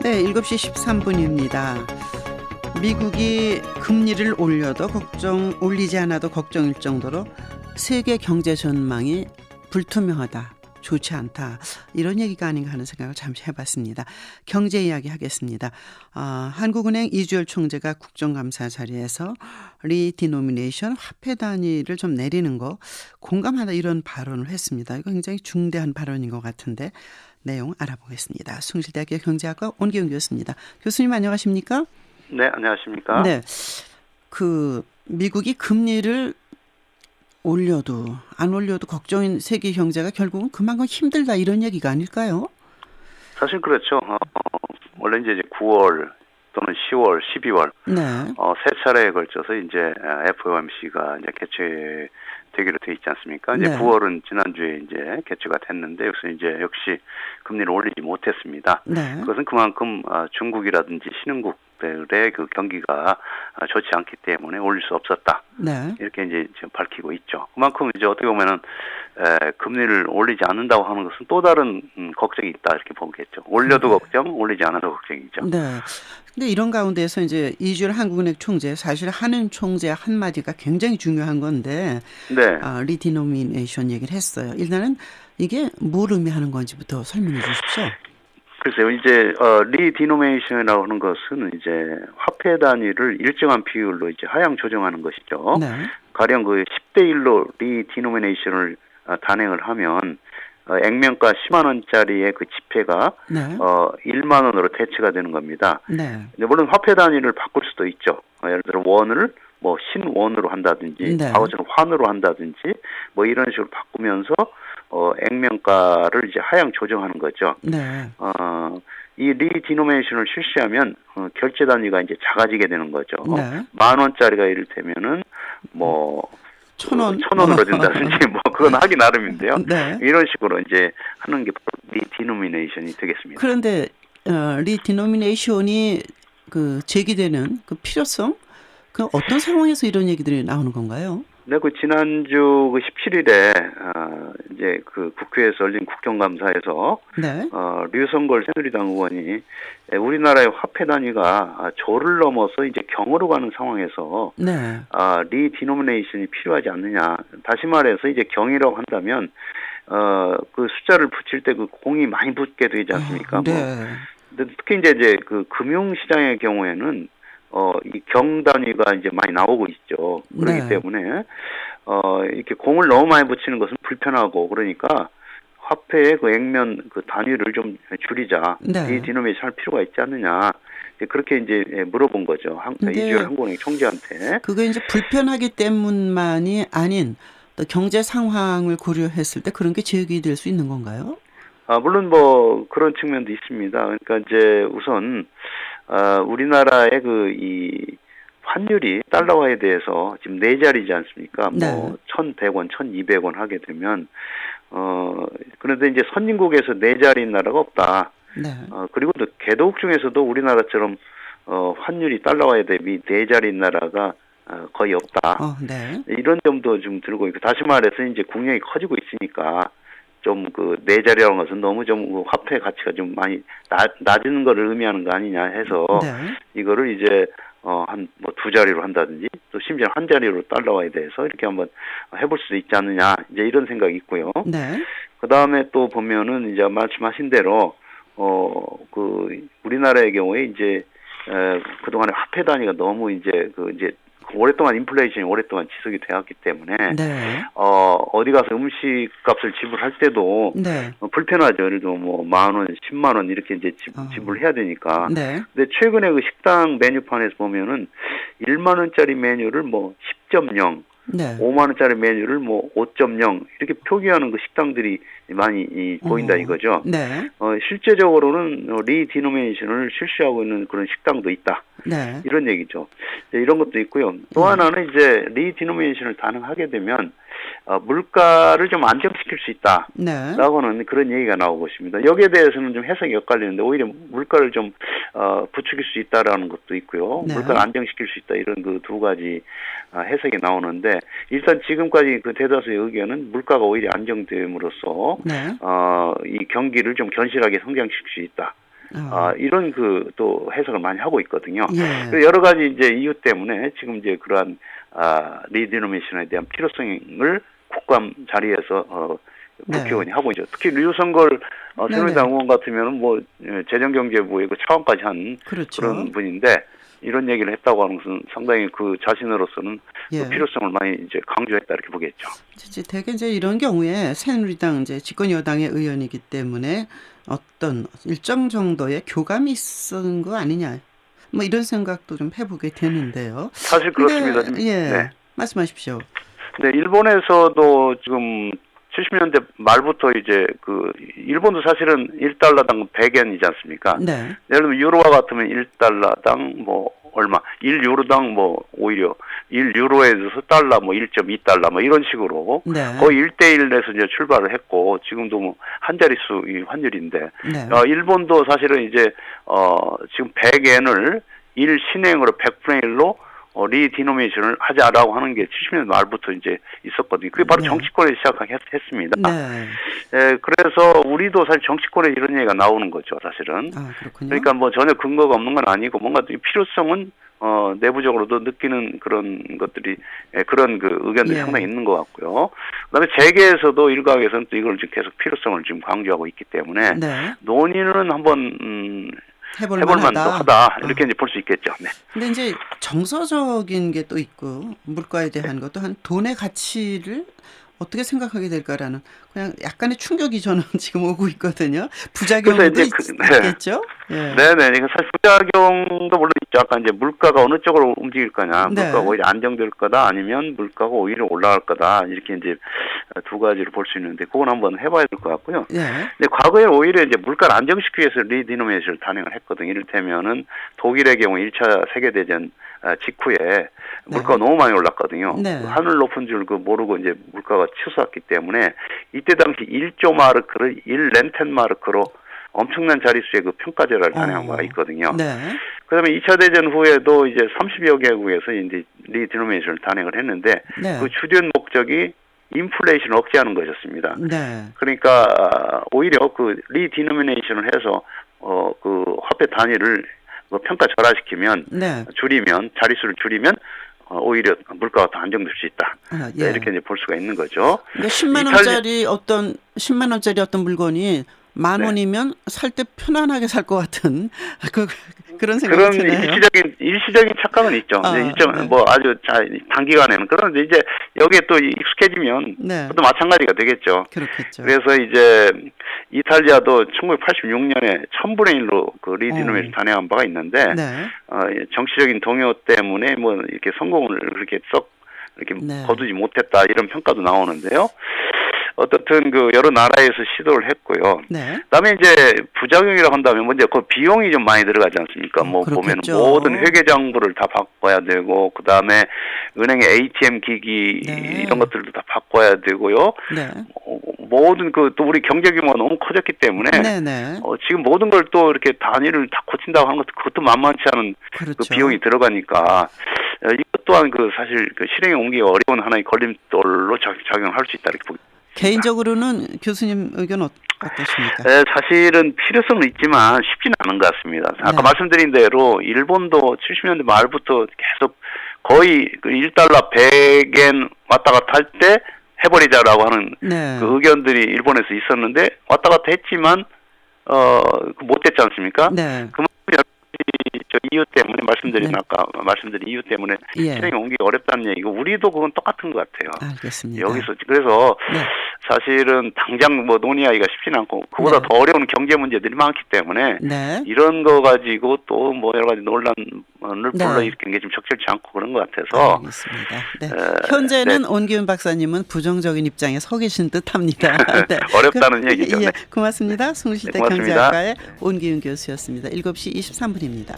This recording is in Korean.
네, 7시 13분입니다. 미국이 금리를 올려도 걱정, 올리지 않아도 걱정일 정도로 세계 경제 전망이 불투명하다. 좋지 않다. 이런 얘기가 아닌가 하는 생각을 잠시 해봤습니다. 경제 이야기 하겠습니다. 아, 한국은행 이주열 총재가 국정감사 자리에서 리디노미네이션 화폐 단위를 좀 내리는 거 공감하다 이런 발언을 했습니다. 이거 굉장히 중대한 발언인 것 같은데 내용 알아보겠습니다. 숭실대학교 경제학과 온기영 교수입니다. 교수님 안녕하십니까? 네, 안녕하십니까? 네. 그 미국이 금리를 올려도 안 올려도 걱정인 세계 경제가 결국은 그만큼 힘들다 이런 얘기가 아닐까요? 사실 그렇죠. 어, 원래 이제 9월 또는 10월, 12월 네. 어, 세 차례에 걸쳐서 이제 FOMC가 이제 개최 되기로 돼 있지 않습니까? 이제 네. 9월은 지난주에 이제 개최가 됐는데 여기서 이제 역시 금리를 올리지 못했습니다. 네. 그것은 그만큼 어, 중국이라든지 신흥국 들의 그 경기가 어, 좋지 않기 때문에 올릴 수 없었다. 네. 이렇게 이제 지금 밝히고 있죠. 그만큼 이제 어떻게 보면은 에, 금리를 올리지 않는다고 하는 것은 또 다른 음, 걱정이 있다 이렇게 보겠죠. 올려도 네. 걱정, 올리지 않아도 걱정이죠. 네. 근데 이런 가운데서 이제 이주열 한국은행 총재 사실 하는 총재 한 마디가 굉장히 중요한 건데 네, 아, 리디노미네이션 얘기를 했어요. 일단은 이게 뭘 의미하는 건지부터 설명해 주십시오. 글쎄요. 이제 어, 리디노메이션이라고 하는 것은 이제 화폐 단위를 일정한 비율로 이제 하향 조정하는 것이죠. 네. 가령 그 10대 1로 리디노미네이션을 어, 단행을 하면 어, 액면가 10만 원짜리의 그 지폐가 네. 어 1만 원으로 대체가 되는 겁니다. 네. 물론 화폐 단위를 바꿀 수도 있죠. 어, 예를 들어 원을 뭐 신원으로 한다든지 네. 과거처럼 환으로 한다든지 뭐 이런 식으로 바꾸면서 어 액면가를 이제 하향 조정하는 거죠. 네. 어, 이 리디노메이션을 실시하면 어, 결제 단위가 이제 작아지게 되는 거죠. 네. 만 원짜리가 이를테면은 뭐 천 원. 천 원으로 된다든지 뭐 그건 하기 나름인데요. 네. 이런 식으로 이제 하는 게 리디노미네이션이 되겠습니다. 그런데 어, 리디노미네이션이 그 제기되는 그 필요성 그 어떤 상황에서 이런 얘기들이 나오는 건가요? 네, 그 지난주 그 17일에 아, 이제 그 국회에서 열린 국정감사에서 네. 어, 류성걸 새누리당 의원이 에, 우리나라의 화폐 단위가 아, 조를 넘어서 이제 경으로 가는 상황에서 네. 아, 리디노미네이션이 필요하지 않느냐. 다시 말해서 이제 경이라고 한다면 어, 그 숫자를 붙일 때 그 공이 많이 붙게 되지 않습니까? 아, 네. 뭐 근데 특히 이제 이제 그 금융 시장의 경우에는 어 이 경 단위가 이제 많이 나오고 있죠. 그렇기 네. 때문에 어 이렇게 공을 너무 많이 붙이는 것은 불편하고 그러니까 화폐의 그 액면 그 단위를 좀 줄이자. 네. 이 디노미에이션 할 필요가 있지 않느냐. 그렇게 이제 예, 물어본 거죠. 한, 근데 이주열 한국은행 총재한테. 그게 이제 불편하기 때문만이 아닌 또 경제 상황을 고려했을 때 그런 게 제기 될 수 있는 건가요? 아, 물론 뭐 그런 측면도 있습니다. 그러니까 이제 우선 아, 우리나라의 그 이 환율이 달러화에 대해서 지금 네 자리지 않습니까? 네. 뭐 1,100원, 1,200원 하게 되면 어 그런데 이제 선진국에서 네 자리인 나라가 없다. 네. 어 그리고 또 개도국 중에서도 우리나라처럼 어 환율이 달러화에 대비 네 자리인 나라가 어, 거의 없다. 어, 네. 이런 점도 좀 들고 있고 다시 말해서 이제 국력이 커지고 있으니까 좀그네 자리라는 것은 너무 좀그 화폐 가치가 좀 많이 낮, 낮은 거를 의미하는 거 아니냐 해서 네. 이거를 이제 어 한 뭐 두 자리로 한다든지 또 심지어 한 자리로 달러화에 대해서 이렇게 한번 해볼 수도 있지 않느냐 이제 이런 생각이 있고요. 네. 그 다음에 또 보면은 이제 말씀하신 대로 어 그 우리나라의 경우에 이제 에, 그동안에 화폐 단위가 너무 이제 그 이제 오랫동안 인플레이션이 오랫동안 지속이 되었기 때문에 네. 어 어디 가서 음식 값을 지불할 때도 네. 어, 불편하죠. 예를 들어 뭐만 원, 십만 원 이렇게 이제 지, 어. 지불해야 되니까. 네. 근데 최근에 그 식당 메뉴판에서 보면은 1만 원짜리 메뉴를 뭐 10.0, 네. 5만 원짜리 메뉴를 뭐5.0 이렇게 표기하는 그 식당들이 많이 이, 보인다 어. 이거죠. 네. 어, 실제적으로는 어, 리디노메이션을 실시하고 있는 그런 식당도 있다. 네. 이런 얘기죠. 이런 것도 있고요. 또 음. 하나는 이제 리디노메이션을 가능하게 되면 어, 물가를 좀 안정시킬 수 있다. 네. 라고는 그런 얘기가 나오고 있습니다. 여기에 대해서는 좀 해석이 엇갈리는데 오히려 물가를 좀 어, 부추길 수 있다라는 것도 있고요. 네. 물가를 안정시킬 수 있다 이런 그 두 가지 아, 해석이 나오는데 일단 지금까지 그 대다수의 의견은 물가가 오히려 안정됨으로써 네. 어, 이 경기를 좀 견실하게 성장시킬 수 있다. 아, 이런 그 또 해석을 많이 하고 있거든요. 예. 그 여러 가지 이제 이유 때문에 지금 이제 그러한 아, 리디노미션에 대한 필요성을 국감 자리에서 어, 네. 국회의원이 하고 있죠. 특히 류성걸 어, 네네. 새누리당 의원 같으면은 뭐 예, 재정경제부의 그 차관까지 한 그렇죠. 그런 분인데 이런 얘기를 했다고 하는 것은 상당히 그 자신으로서는 예. 그 필요성을 많이 이제 강조했다 이렇게 보겠죠. 이제 대개 이제 이런 경우에 새누리당 이제 집권 여당의 의원이기 때문에 어떤 일정 정도의 교감이 있은 거 아니냐. 뭐 이런 생각도 좀 해보게 되는데요. 사실 그렇습니다. 예. 네. 말씀하십시오. 네, 일본에서도 지금 70년대 말부터 이제 그 일본도 사실은 1달러당 100엔이지 않습니까? 네. 예를 들면 유로와 같으면 1달러당 뭐 얼마, 1유로당 뭐 오히려 1유로에서 달러 뭐 1.2달러 뭐 이런 식으로 네. 거의 1대1에서 이제 출발을 했고 지금도 뭐 한 자릿수 이 환율인데 네. 어, 일본도 사실은 이제 어 지금 100엔을 일 신행으로 100분의 1로 어, 리디노미네이션을 하자라고 하는 게 70년 말부터 이제 있었거든요. 그게 바로 네. 정치권에 시작했습니다. 네. 예, 그래서 우리도 사실 정치권에 이런 얘기가 나오는 거죠, 사실은. 아. 그러니까 뭐 전혀 근거가 없는 건 아니고 뭔가 이 필요성은 어 내부적으로도 느끼는 그런 것들이 예, 그런 그 의견들이 예. 상당히 있는 것 같고요. 그 다음에 재계에서도 일각에서는 또 이걸 지금 계속 필요성을 지금 강조하고 있기 때문에 네. 논의는 한번 음, 해볼 해볼 만도 만하다. 하다 어. 이렇게 이제 볼 수 있겠죠. 네. 근데 이제 정서적인 게 또 있고 물가에 대한 것도 한 돈의 가치를 어떻게 생각하게 될까라는 그냥 약간의 충격이 저는 지금 오고 있거든요. 부작용도 있, 그- 네. 있겠죠. 예. 네네. 이거 사실 부작용도 물론 있죠. 아까 이제 물가가 어느 쪽으로 움직일 거냐. 네. 물가가 오히려 안정될 거다. 아니면 물가가 오히려 올라갈 거다. 이렇게 이제 두 가지를 볼수 있는데 그건 한번 해봐야 될 것 같고요. 예. 근데 과거에 오히려 이제 물가를 안정시키기 위해서 리디노미네이션을 단행을 했거든요. 이를테면은 독일의 경우 1차 세계 대전 아, 직후에 물가가 너무 많이 올랐거든요. 네. 하늘 높은 줄 그 모르고 이제 물가가 치솟았기 때문에 이때 당시 1조 마르크를 1렌텐 마르크로 엄청난 자릿수의 그 평가제를 단행한 어. 바가 있거든요. 네. 그다음에 2차 대전 후에도 이제 30여 개국에서 이제 리디노미네이션을 단행을 했는데 네. 그 주된 목적이 인플레이션을 억제하는 것이었습니다. 네. 그러니까 아, 오히려 그 리디노미네이션을 해서 어 그 화폐 단위를 그 평가 절하시키면 네. 줄이면 자릿수를 줄이면 어, 오히려 물가가 더 안정될 수 있다. 아, 네, 예. 이렇게 이제 볼 수가 있는 거죠. 그러니까 10만 이탈리- 원짜리 어떤 10만 원짜리 어떤 물건이 만 네. 원이면 살때 편안하게 살 것 같은 그 그런 그런 생각이 드네요. 일시적인 일시적인 착각은 있죠. 아, 일정 네. 뭐 아주 자, 단기간에는 그런데 이제 여기에 또 익숙해지면 네. 또 마찬가지가 되겠죠. 그렇겠죠. 그래서 이제 이탈리아도 1986년에 1000분의 1로 그 리디노미를 어. 단행한 바가 있는데 네. 어, 예, 정치적인 동요 때문에 뭐 이렇게 성공을 그렇게 썩 이렇게 네. 거두지 못했다 이런 평가도 나오는데요. 어떻든 그 여러 나라에서 시도를 했고요. 네. 그다음에 이제 부작용이라고 한다면 먼저 그 비용이 좀 많이 들어가지 않습니까? 어, 뭐 보면 그렇겠죠. 모든 회계 장부를 다 바꿔야 되고 그다음에 은행의 ATM 기기 네. 이런 것들도 다 바꿔야 되고요. 네. 어, 모든 그 또 우리 경제 규모가 너무 커졌기 때문에 네, 네. 어, 지금 모든 걸 또 이렇게 단위를 다 고친다고 하는 것도 그것도 만만치 않은 그렇죠. 그 비용이 들어가니까 어, 이것 또한 그 사실 그 실행에 옮기기 어려운 하나의 걸림돌로 작- 작용할 수 있다 이렇게 보기. 개인적으로는 교수님 의견 어, 어떠십니까? 에, 사실은 필요성은 있지만 쉽지는 않은 것 같습니다. 아까 네. 말씀드린 대로 일본도 70년대 말부터 계속 거의 그 1달러 100엔 왔다 갔다 할 때 해버리자라고 하는 네. 그 의견들이 일본에서 있었는데 왔다 갔다 했지만 어그 못됐지 않습니까? 네. 그만큼 여러 가지 저 이유 때문에 말씀드린 네. 아까 말씀드린 이유 때문에 예. 실행에 옮기기 어렵다는 얘기고 우리도 그건 똑같은 것 같아요. 알겠습니다. 여기서 그래서 네. 사실은 당장 뭐 논의하기가 쉽지는 않고 그보다 네. 더 어려운 경제 문제들이 많기 때문에 네. 이런 거 가지고 또 뭐 여러 가지 논란을 네. 불러일으키는 게 좀 적절치 않고 그런 것 같아서 알겠습니다. 네. 에, 현재는 온기훈 박사님은 부정적인 입장에 서 계신 듯합니다. 네. 어렵다는 그- 얘기죠. 예, 네. 고맙습니다. 숭실대 네. 경제학과의 온기훈 교수였습니다. 7시 23분입니다.